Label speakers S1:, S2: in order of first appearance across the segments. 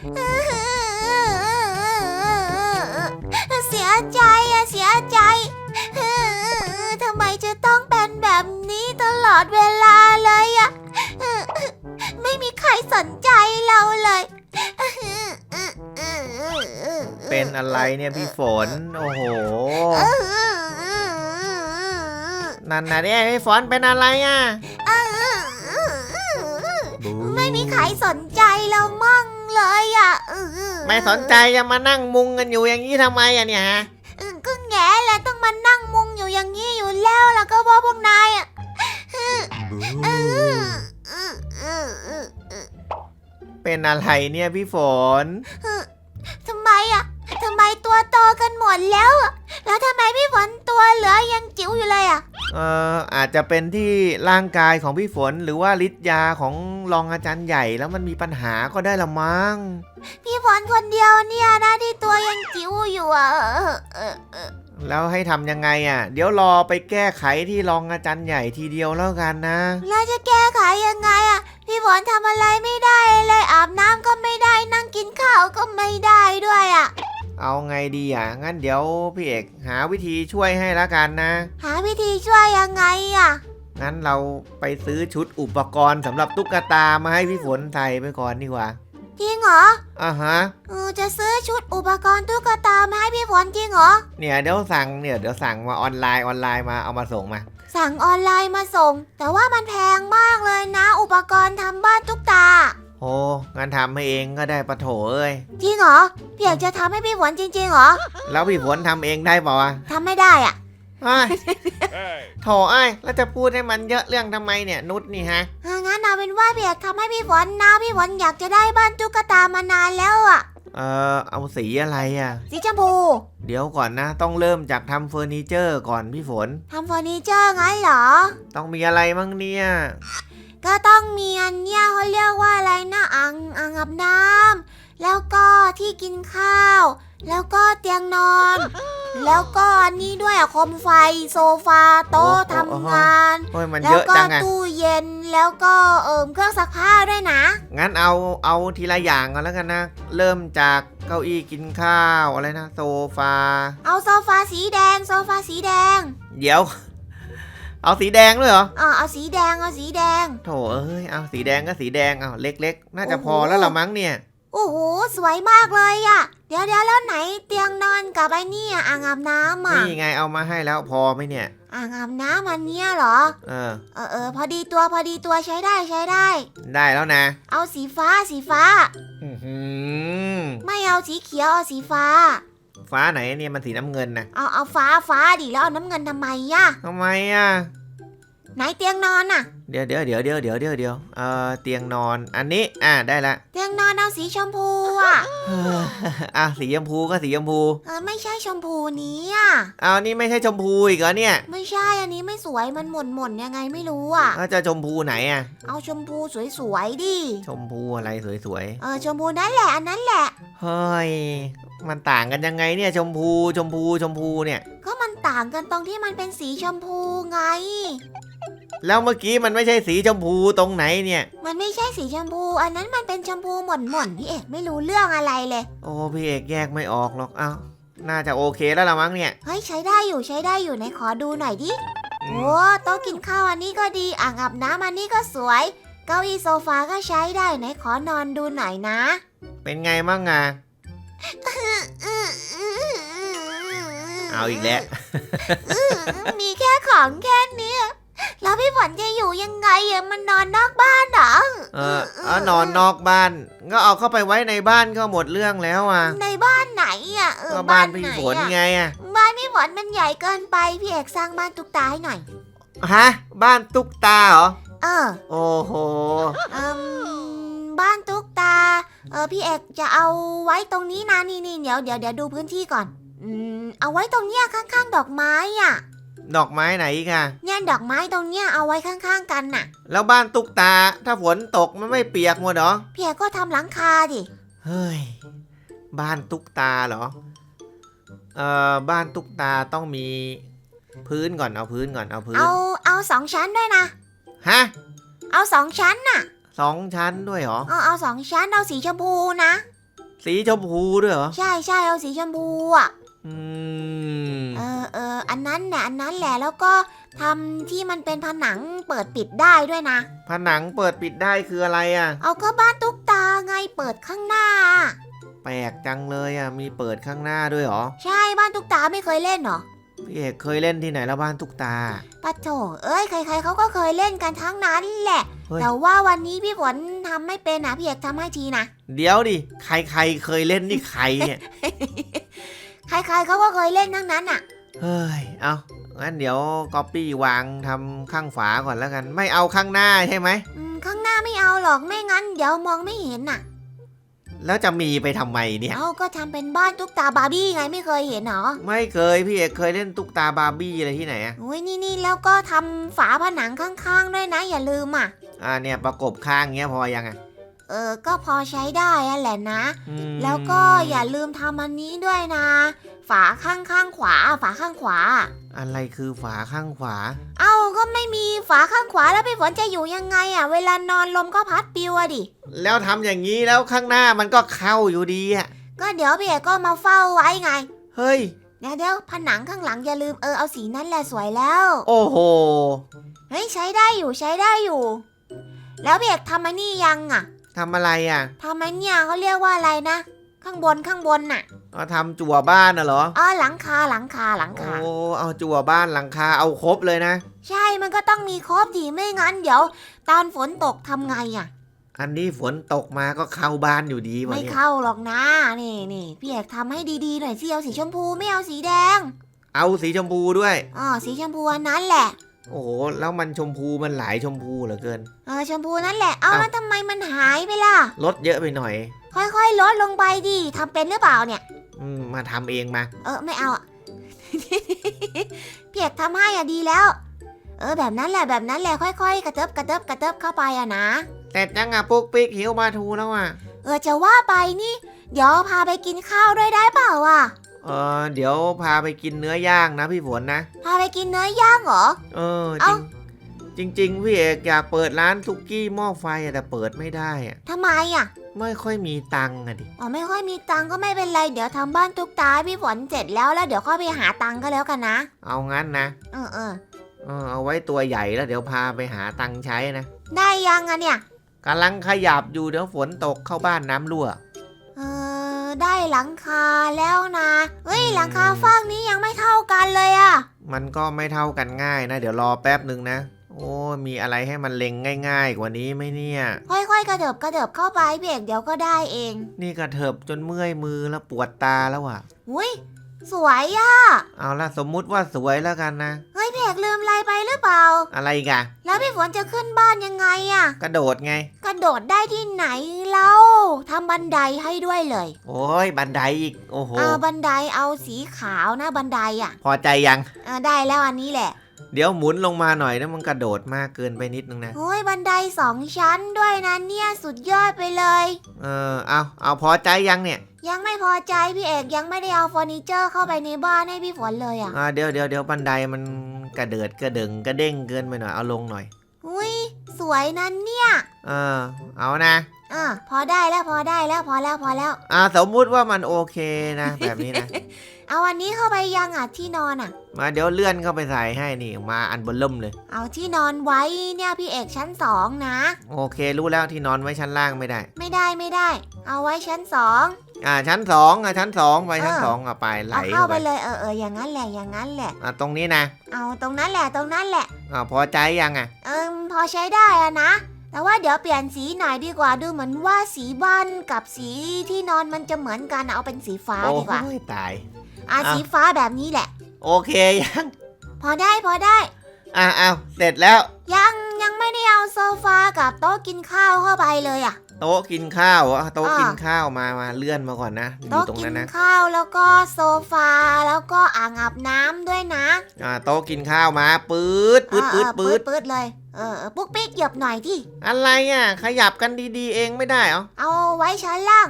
S1: เสียใจอะเสียใจทำไมจะต้องเป็นแบบนี้ตลอดเวลาเลยอะไม่มีใครสนใจเราเลย
S2: เป็นอะไรเนี่ยพี่ฝน โอ้โหนั่นนะเนี่ยพี่ฝนเป็นอะไรอะ
S1: ไม่มีใครสนใจเรามั่ง เลยอะ
S2: ไม่สนใจจะมานั่งมุงกันอยู่อย่างนี้ทำไมอะเนี่ยฮะ
S1: อืมก็แง่แหละต้องมานั่งมุงอยู่อย่างนี้อยู่แล้วแล้วก็ว่าพวกนายอะ
S2: บู
S1: อืมอืมอืมอืม
S2: เป็นอะไรเนี่ยพี่ฝน
S1: ทำไมอะทำไมตัวโตกันหมดแล้วอะ แล้วทำไมพี่ฝนตัวเหลือยังจิ๋วอยู่เลยอะ
S2: เอ่ออาจจะเป็นที่ร่างกายของพี่ฝนหรือว่าฤทธิ์ยาของรองอาจารย์ใหญ่แล้วมันมีปัญหาก็ได้ละมั้ง
S1: พี่ฝนคนเดียวเนี่ยนะที่ตัวยังจิ๋วอยู่อะเออเออเออ
S2: แล้วให้ทำยังไงอะ เดี๋ยวรอไปแก้ไขที่รองอาจารย์ใหญ่ทีเดียวแล้วกันนะ
S1: แล้วจะแก้ไขยังไงอะพี่ฝนทำอะไรไม่ได้เลยอาบน้ำก็ไม่ได้นั่งกินข้าวก็ไม่ได้ด้วยอะ
S2: เอาไงดีอะ งั้นเดี๋ยวพี่เอกหาวิธีช่วยให้ละกันนะ
S1: หาวิธีช่วยยังไงอะ
S2: งั้นเราไปซื้อชุดอุปกรณ์สำหรับตุ๊กตามาให้พี่ฝนใส่ไปก่อนดีกว่า
S1: จริงเหรอ
S2: อ่าฮะ
S1: เออจะซื้อชุดอุปกรณ์ตุ๊กตามาให้พี่ฝนจริงเหรอ
S2: เนี่ยเดี๋ยวสั่งเนี่ยเดี๋ยวสั่งมาออนไลน์ออนไลน์มาเอามาส่งมา
S1: สั่งออนไลน์มาส่ง แต่ว่ามันแพงมากเลยนะ อุปกรณ์ทำบ้านตุ๊กตา
S2: โอ้งั้นทำให้เองก็ได้ปะโถเอ้ย
S1: จริงเหรอพี่อยากจะทำให้พี่ฝนจริงๆเหรอ
S2: แล้วพี่ฝนทำเองได้เปล่าวะ
S1: ทำไม่ได้อะ
S2: เอ้ย
S3: Hey!
S2: โถเอ้ยแล้วจะพูดให้มันเยอะเรื่องทำไมเนี่ยนุชนี่ฮะ
S1: เอองั้นเอาเป็นว่าพี่อยากทำให้พี่ฝนนะพี่ฝนอยากจะได้บ้านตุ๊กตามานานแล้วอะ
S2: เออเอาสีอะไรอะ
S1: สีชมพู
S2: เดี๋ยวก่อนนะ ต้องเริ่มจากทำเฟอร์นิเจอร์ก่อนพี่ฝน
S1: ทำเฟอร์นิเจอร์งั้นเหรอ
S2: ต้องมีอะไรมั่งเนี่ย
S1: ก็ต้องมีอันเนี้ยเขาเรียกว่าอะไรนะอ่างอ่างอาบน้ำแล้วก็ที่กินข้าว แล้วก็เตียงนอน แล้วก็อันนี้ด้วยอะโคมไฟโซฟาโต๊ะ
S2: โอ้โห
S1: ทำงาน
S2: โอ้ยมัน
S1: แล้
S2: เยวอะ
S1: ก็
S2: จังอะ
S1: ตู้เย็นแล้วก็เอิมเครื่องซักผ้าด้วยนะ
S2: งั้นเอาเอาทีละอย่างก่อนแล้วกันนะ เริ่มจากเก้าอี้กินข้าวอะไรนะ โซฟา
S1: เอาโซฟาสีแดงโซฟาสีแดง
S2: เดี๋ยว เอาสีแดงด้วยเหรอ
S1: อ่าเอาสีแดงเอาสีแดง
S2: โถเอ้ยเอาสีแดงก็สีแดงเอาเล็ก ๆ น่าจะ
S1: โอ้โห
S2: พอแล้วละมั้งเนี่ย
S1: โอ้โหสวยมากเลยอะเดี๋ยวเดี๋ยวแล้วไหนเตียงนอนกับไอ้เนี่ยอ่างอาบน้ำอะ
S2: นี่ไงเอามาให้แล้วพอไหมเนี่ย
S1: อ่างอาบน้ำอันเนี้ยเหรอ
S2: เออ
S1: เออเออพอดีตัวพอดีตัวใช้ได้ใช้ได้
S2: ได้แล้วนะ
S1: เอาสีฟ้าสีฟ้า
S2: อื้อหือ
S1: ไม่เอาสีเขียวเอาสีฟ้า
S2: ฟ้าไหนเนี่ยมันสีน้ำเงินนะ
S1: เอาเอาฟ้าฟ้าดิแล้วเอาน้ำเงินทำไมอะ
S2: ทำไมอะ
S1: ไหนเตียงนอนอะ
S2: เดี๋ยวเดี๋ยวเดี๋ยวเดี๋ยวเดี๋ยวเดี๋ยวเดี๋ยวเอ่อเตียงนอนอันนี้อ่าได้ละ
S1: เตียงนอนเอาสีชมพูอะ
S2: อะสีชมพูก็สีชมพู
S1: เออไม่ใช่ชมพูนี้อะ
S2: เอานี่ไม่ใช่ชมพูอีกเหรอเนี่ย
S1: ไม่ใช่อันนี้ไม่สวยมันหม่นหม่นๆยังไงไม่รู้อะ
S2: แล้วจะชมพูไหนอะ
S1: เอาชมพูสวยๆดิ
S2: ชมพูอะไรสวย
S1: เออชมพูนั่นแหละอันนั้นแหละ
S2: ๆเฮ้ยมันต่างกันยังไงเนี่ยชมพูชมพูชมพูเนี่ย
S1: ก็มันต่างกันตรงที่มันเป็นสีชมพูไง
S2: แล้วเมื่อกี้มันไม่ใช่สีชมพูตรงไหนเนี่ย
S1: มันไม่ใช่สีชมพู อันนั้นมันเป็นชมพูหม่นหม่นๆพี่เอกไม่รู้เรื่องอะไรเลย
S2: โอ้พี่เอกแยกไม่ออกหรอกเอ้าน่าจะโอเคแล้วละมั้งเนี่ย
S1: เฮ้ยใช้ได้อยู่ใช้ได้อยู่ไหนขอดูหน่อยดิ
S2: อื
S1: โอ้
S2: ม
S1: โต๊ะกินข้าวอันนี้ก็ดีอ่างอาบน้ำอันนี้ก็สวย เก้าอี้โซฟาก็ใช้ได้ไหนขอนอนดูหน่อยนะ
S2: เป็นไงมั่งอะเอาอีกแล้ว
S1: มีแค่ของแค่เนี้ย แล้วพี่ฝนจะอยู่ยังไงอะมันนอนนอกบ้านเหรอ
S2: เออเอานอนนอกบ้าน ก็เอาเข้าไปไว้ในบ้านก็หมดเรื่องแล้วอะ
S1: ในบ้านไหนอะเออ
S2: ก็บ้านพี่
S1: ไห
S2: ฝน
S1: อะ
S2: ไงอะ
S1: บ้านพี่ฝนมันใหญ่เกินไปพี่เอกสร้างบ้านตุ๊กตาให้หน่อย
S2: ฮะ บ้านตุ๊กตาเหรอ
S1: เออ
S2: โอ้โห
S1: เอิ่มบ้านตุ๊กตาเออพี่เอกจะเอาไว้ตรงนี้นะนี่นี่เดี๋ยวเดี๋ยวเดี๋ยวดูพื้นที่ก่อน อืมเอาไว้ตรงเนี้ยข้างๆ ดอกไม้อะ
S2: ดอกไม้ไหนอีกอะ
S1: เนี่ยดอกไม้ตรงเนี้ยเอาไว้ข้างๆกันน่ะ
S2: แล้วบ้านตุ๊กตา ถ้าฝนตกมันไม่เปียกหมดเหรอ
S1: พี่เอกก็ทำหลังคาดิ
S2: เฮ้ย บ้านตุ๊กตาเหรอ เอ่อ บ้านตุ๊กตาต้องมี พื้นก่อนเอาพื้นก่อนเอาพื้น
S1: เอาเอาสองชั้นด้วยนะ
S2: ฮะ
S1: เอาสองชั้นน่ะ
S2: สองชั้นด้วยเหรอ
S1: เอาเอาสองชั้นเอาสีชมพูนะ
S2: สีชมพูด้วยเหรอ
S1: ใช่ใช่เอาสีชมพูอะ
S2: อืม
S1: เออเอออันนั้นแหละอันนั้นแหละแล้วก็ทำที่มันเป็นผนังเปิดปิดได้ด้วยนะ
S2: ผนังเปิดปิดได้คืออะไรอะ
S1: เอาก็บ้านตุ๊กตาไงเปิดข้างหน้า
S2: แปลกจังเลยอะ มีเปิดข้างหน้าด้วยเหรอ
S1: ใช่บ้านตุ๊กตาไม่เคยเล่นเหรอ
S2: พี่เอกเคยเล่นที่ไหนแล้วบ้านตุ๊กตา
S1: ปะโถเอ้ยใครๆเขาก็เคยเล่นกันทั้งนั้นแหละ
S2: เฮ้ย
S1: แต่ว่าวันนี้พี่ฝนทำไม่เป็นนะพี่เอกทำให้ทีนะ
S2: เดี๋ยวดิ ใครใครเคยเล่นนี่ใครเนี่ย
S1: ใครๆเขาก็เคยเล่นทั้งนั้นอะ
S2: เฮ้ย เอางั้นเดี๋ยวก๊อปปี้วางทำข้างฝาก่อนแล้วกัน ไม่เอาข้างหน้าใช่ไหม
S1: อืม ข้างหน้าไม่เอาหรอกไม่งั้น เดี๋ยวมองไม่เห็นน่ะ
S2: แล้วจะมีไปทำไมเนี่ย
S1: เอาก็ทำเป็นบ้านตุ๊กตาบาร์บี้ไงไม่เคยเห็นเหรอ
S2: ไม่เคยพี่เอกเคยเล่นตุ๊กตาบาร์บี้อะไรที่ไหนอะ
S1: โอ้ยนี่นี่แล้วก็ทำฝาผนังข้างๆด้วยนะ อย่าลืมอะ
S2: อ่าเนี่ยประกบข้างเงี้ยพอยังอะ
S1: เออ ก็พอใช้ได้อะแหละนะ
S2: อืม
S1: แล้วก็อย่าลืมทำอันนี้ด้วยนะ ฝาข้างข้างๆขวา ฝาข้างขวา
S2: อะไรคือฝาข้างขวา
S1: เอ้าก็ไม่มีฝาข้างขวาแล้วพี่ฝนจะอยู่ยังไงอะเวลานอนลมก็พัดปิวอะดิ
S2: แล้วทำอย่างนี้แล้วข้างหน้ามันก็เข้าอยู่ดีอะ
S1: ก็เดี๋ยวพี่เอกก็มาเฝ้าไว้ไง
S2: เฮ้ย
S1: เดี๋ยวเดี๋ยวผนังข้างหลังอย่าลืมเออเอาสีนั้นแหละสวยแล้ว
S2: โอ้โห
S1: เฮ้ยใช้ได้อยู่ใช้ได้อยู่ แล้วพี่เอกทำอันนี้ยังอะ
S2: ทำอะไรอะ
S1: ทำอันเนี่ยเขาเรียกว่าอะไรนะ ข้างบนข้างบนน่ะ
S2: เอาทำจั่วบ้านน่ะเหรอ
S1: อ๋อหลังคาหลังคาหลัง
S2: โอ้
S1: คา
S2: เอาจั่วบ้านหลังคาเอาครบเลยนะ
S1: ใช่มันก็ต้องมีครบดีไม่งั้นเดี๋ยวตอนฝนตกทำไงอะ
S2: อันนี้ฝนตกมาก็เข้าบ้านอยู่ดีวะ
S1: ไม่
S2: เนี่ย
S1: เข้าหรอกนะนี่นี่พี่เอกทำให้ดีๆหน่อยสิเอาสีชมพูไม่เอาสีแดง
S2: เอาสีชมพูด้วย
S1: อ๋อสีชมพูอันนั้นแหละ
S2: โอ้โห แล้วมันชมพูมันหลายชมพูเหลือเกิน
S1: เออชมพูนั่นแหละ เอา
S2: เอ้า
S1: แล้วทำไมมันหายไปล่ะ
S2: ลดเยอะไปหน่อย
S1: ค่อยๆ ลดลงไปดิทำเป็นหรือเปล่าเนี่ย
S2: อืมมาทำเองมา
S1: เออไม่เอาอะพี่เอกทำให้อะดีแล้ว เออแบบนั้นแหละแบบนั้นแหละค่อยๆ กระเติบกระเติบกระเติบเข้าไปอะนะ
S2: แต่จังอะปุ๊กปิ๊กหิวมาทูแล้วอะ
S1: เออจะว่าไปนี่ เดี๋ยวพาไปกินข้าวด้วยได้เปล่าอะ
S2: เออเดี๋ยวพาไปกินเนื้อย่างนะพี่ฝนนะ
S1: พาไปกินเนื้อย่างเหรอ
S2: เออ
S1: เอ้า
S2: จริงจริง ๆ พี่เอกอยากเปิดร้านซุกี้หม้อไฟอะแต่เปิดไม่ได้อะ
S1: ทำไมอะ
S2: ไม่ค่อยมีตังค์อะดิ
S1: อ๋อไม่ค่อยมีตังค์ก็ไม่เป็นไร เดี๋ยวทำบ้านตุ๊กตาให้พี่ฝนเสร็จแล้วแล้วเดี๋ยวค่อยไปหาตังค์ก็แล้วกันนะ
S2: เอางั้นนะ
S1: เออเออ
S2: เออเอาไว้ตัวใหญ่แล้วเดี๋ยวพาไปหาตังค์ใช้นะ
S1: ได้ยังอะเนี่ย
S2: กำลังขยับอยู่เดี๋ยวฝนตกเข้าบ้านน้ำรั่ว
S1: เออ ได้หลังคาแล้วนะเฮ้ยหลังคาฟากนี้ยังไม่เท่ากันเลยอะ
S2: มันก็ไม่เท่ากันง่ายนะ เดี๋ยวรอแป๊บหนึ่งนะ โอ้มีอะไรให้มันเล็งง่าย ๆ กว่านี้ไหมเนี่ย
S1: ค่อยๆ กระเถิบกระเถิบเข้าไปพี่เอกเดี๋ยวก็ได้เอง
S2: นี่กระเถิบจนเมื่อยมือแล้วปวดตาแล้วอะ
S1: อุ้ย สวยอะ
S2: เอาละสมมุติว่าสวยแล้วกันนะ
S1: เฮ้ยพี่เอกลืมอะไรไปหรือเปล่า
S2: อะไรอีกอะ
S1: แล้วพี่ฝนจะขึ้นบ้านยังไงอะ
S2: กระโดดไง
S1: กระโดดได้ที่ไหนเล่าทำบันไดให้ด้วยเลย
S2: โอ้ยบันไดอีกโอ้โห
S1: เอาบันไดเอาสีขาวนะบันไดอะ
S2: พอใจยัง
S1: เออได้แล้วอันนี้แหละ
S2: เดี๋ยวหมุนลงมาหน่อยนะมันกระโดดมากเกินไปนิดนึงนะ
S1: โอ้ยบันไดสองชั้นด้วยนะเนี่ยสุดยอดไปเลย
S2: เออเอาเอาพอใจยังเนี่ย
S1: ยังไม่พอใจพี่เอกยังไม่ได้เอาเฟอร์นิเจอร์เข้าไปในบ้านให้พี่ฝนเลยอะ
S2: อ่าเดี๋ยวเดี๋ยวเดี๋ยวบันไดมันกระเดิดกระเดึงกระเด้งเกินไปหน่อยเอาลงหน่อย
S1: อุ้ยสวยนั่นเนี่ย
S2: เออเอานะ
S1: อะพอได้แล้วพอได้แล้วพอแล้วพอแล้ว
S2: อ่าสมมุติว่ามันโอเคนะ แบบนี้นะ
S1: เอาอันนี้เข้าไปยังอะที่นอนอะ
S2: มาเดี๋ยวเลื่อนเข้าไปใส่ให้นี่มาอันบนล่มเลย
S1: เอาที่นอนไว้เนี่ยพี่เอกชั้นสองนะ
S2: โอเค รู้แล้วที่นอนไว้ชั้นล่างไม่ได้
S1: ไม่ได้ไม่ได้ เอาไว้ชั้นสอง
S2: อ่าชั้นสองอะชั้นสองไปชั้น
S1: เออ
S2: สองอะไปไหล
S1: เอาเข้า
S2: เข้า
S1: ไป
S2: ไป
S1: เลยเออเอออย่างนั้นแหละอย่างนั้นแหละ
S2: อ่าตรงนี้นะ
S1: เอาตรงนั้นแหละตรงนั้นแหละ
S2: อ่าพอใจยังอะ
S1: เอิมพอใช้ได้อะนะ แต่ว่าเดี๋ยวเปลี่ยนสีหน่อยดีกว่าดูเหมือนว่าสีบ้านกับสีที่นอนมันจะเหมือนกันเอาเป็นสีฟ้า
S2: โอ้
S1: ดีกว่า
S2: ยตาย
S1: อะ
S2: อะ
S1: สีฟ้าแบบนี้แหละ
S2: โอเคยัง
S1: พอได้พอได้
S2: อ่าเอาเสร็จแล้ว
S1: ยังยังไม่ได้เอาโซฟากับโต๊ะกินข้าวเข้าไปเลยอะ
S2: โต๊ะกินข้าวอะโต๊ะ
S1: อ่า
S2: กินข้าวมามาเลื่อนมาก่อนนะอยู่
S1: โต๊ะ
S2: ตรง
S1: กิ
S2: นั้นนะ
S1: ข้าวแล้วก็โซฟาแล้วก็อ่างอาบน้ำด้วยนะ
S2: อ่าโต๊ะกินข้าวมาปื๊ดปื๊ด
S1: เอ
S2: ปื๊
S1: อ
S2: ด
S1: เออ
S2: ปื๊ด
S1: ปื๊ดเลยเออเออปุ๊กปิ๊กเหยียบหน่อยที่
S2: อะไรอะ ขยับกันดีๆ เองไม่ได้เหรอ
S1: เอาไว้ชั้นล่าง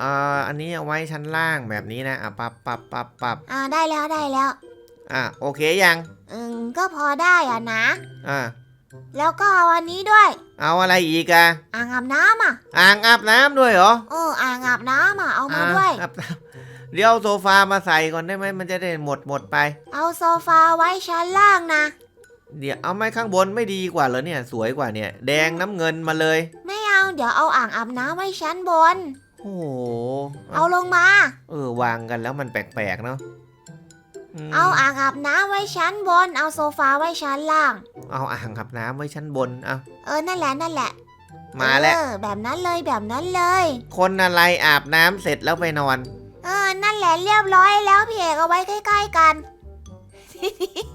S2: อ่าอันนี้เอาไว้ชั้นล่างแบบนี้นะอะปับปับปับปับ
S1: อ่าได้แล้วได้แล้ว
S2: อะโอเคยัง
S1: อืมก็พอได้อะนะ
S2: อ่า
S1: แล้วก็เอาอันนี้ด้วย
S2: เอาอะไรอีกอะ
S1: อ่างอาบน้ำอะ
S2: อ่างอาบน้ำด้วยเหรอ
S1: เอออ่างอาบอาบน้ำอะเอามาด้วย
S2: อะครับเดี๋ยวเอาโซฟามาใส่ก่อนได้ไหมมันจะได้หมดหมดไป
S1: เอาโซฟาไว้ชั้นล่างนะ
S2: เดี๋ยวเอาไม้ข้างบนไม่ดีกว่าเหรอเนี่ยสวยกว่าเนี่ย แดงน้ำเงินมาเลย
S1: ไม่เอาเดี๋ยวเอาอ่างอาบน้ำไว้ชั้นบน
S2: โอ้โห
S1: เอาลงมา
S2: เออวางกันแล้วมันแปลกๆเนาะม
S1: เอาอ่างอาบน้ำไว้ชั้นบน เอาโซฟาไว้ชั้นล่าง
S2: เอาอ่างอาบน้ำไว้ชั้นบนเอา
S1: เออ นั่นแหละ นั่นแหละ
S2: มาแล้ว
S1: เออแบบนั้นเลย แบบนั้นเลย
S2: คนอะไรอาบน้ำเสร็จแล้วไปนอน
S1: เออ นั่นแหละเรียบร้อยแล้วพี่เอกเอาไว้ใกล้ๆกัน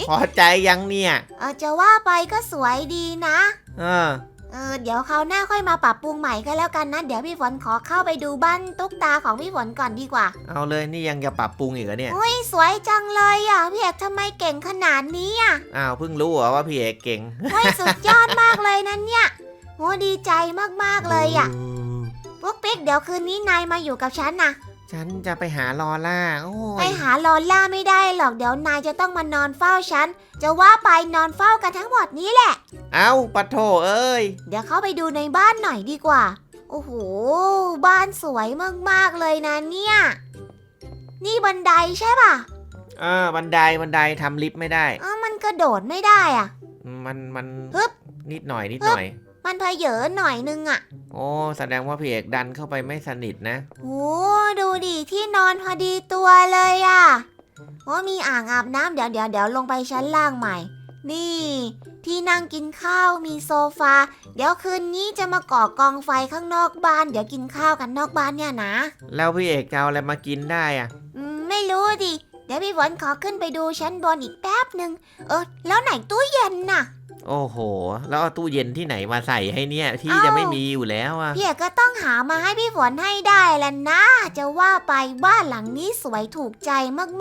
S2: พอใจยังเนี่ย
S1: เออจะว่าไปก็สวยดีนะ
S2: เออ
S1: เออเดี๋ยวคราวหน้าค่อยมาปรับปรุงใหม่ก็แล้วกันนะเดี๋ยวพี่ฝนขอเข้าไปดูบ้านตุ๊กตาของพี่ฝนก่อนดีกว่า
S2: เอาเลยนี่ยังจะปรับปรุงอีกเหรอเนี่ย
S1: อุ้ยสวยจังเลยอะพี่เอกทำไมเก่งขนาดนี้อะ
S2: อ้าวเพิ่งรู้เหรอว่าพี่เอกเก่ง
S1: เฮ้ยสุดยอดมากเลยนะเนี่ยโอ้ดีใจมากๆเลยอะปุ๊กปิ๊กเดี๋ยวคืนนี้นายมาอยู่กับฉันนะ
S2: ฉันจะไปหาลอล่าโอ้
S1: ไป
S2: ย
S1: หาลอล่าไม่ได้หรอกเดี๋ยวนายจะต้องมานอนเฝ้าฉัน จะว่าไปนอนเฝ้ากันทั้งหมดนี้แหละ
S2: เอาปะโถเอ้ย
S1: เดี๋ยวเข้าไปดูในบ้านหน่อยดีกว่า โอ้โห บ้านสวยมากๆเลยนะเนี่ย นี่บันไดใช่ป่ะ
S2: เออบันไดบันไดทำลิฟต์ไม่ได้
S1: เออมันกระโดดไม่ได้อะ
S2: มันมัน
S1: ฮึบ
S2: นิดหน่อยนิดหน่อย
S1: มันเพเยอหน่อยนึงอะ
S2: โอ้แสดงว่าพี่เอกดันเข้าไปไม่สนิทนะ
S1: โอ้ดูดิที่นอนพอดีตัวเลยอะโอ้มีอ่างอาบน้ำเดี๋ยวเดี๋ยวเดี๋ยวลงไปชั้นล่างใหม่ นี่ ที่นั่งกินข้าวมีโซฟา เดี๋ยวคืนนี้จะมาก่อกองไฟข้างนอกบ้าน เดี๋ยวกินข้าวกันนอกบ้านเนี่ยนะ
S2: แล้วพี่เอกจะเอาอะไรมากินได้อะ
S1: อืมไม่รู้ดิ เดี๋ยวพี่ฝนขอขึ้นไปดูชั้นบนอีกแป๊บหนึ่งเออ แล้วไหนตู้เย็นน่ะ
S2: โอ้โห แล้วเอาตู้เย็นที่ไหนมาใส่ให้เนี่ยที่
S1: เอ้า
S2: จะไม่มีอยู่แล้วอะ
S1: พี่เอกก็ต้องหามาให้พี่ฝนให้ได้แหละนะ จะว่าไปบ้านหลังนี้สวยถูกใจ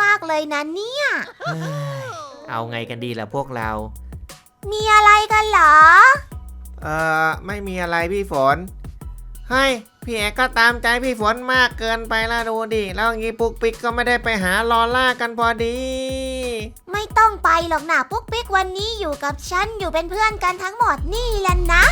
S1: มากๆเลยนะเนี่ย
S2: เฮ้ยเอาไงกันดีล่ะพวกเรา
S1: มีอะไรกันเหรอ
S2: เอ่อไม่มีอะไรพี่ฝนเฮ้ยพี่เอกก็ตามใจพี่ฝนมากเกินไปละดูดิ แล้วอย่างงี้ปุ๊กปิ๊กก็ไม่ได้ไปหาลอล่ากันพอดี
S1: ไม่ ต้องไปหรอกนะปุ๊กปิ๊กวันนี้อยู่กับฉันอยู่เป็นเพื่อนกันทั้งหมดนี่แหละนะ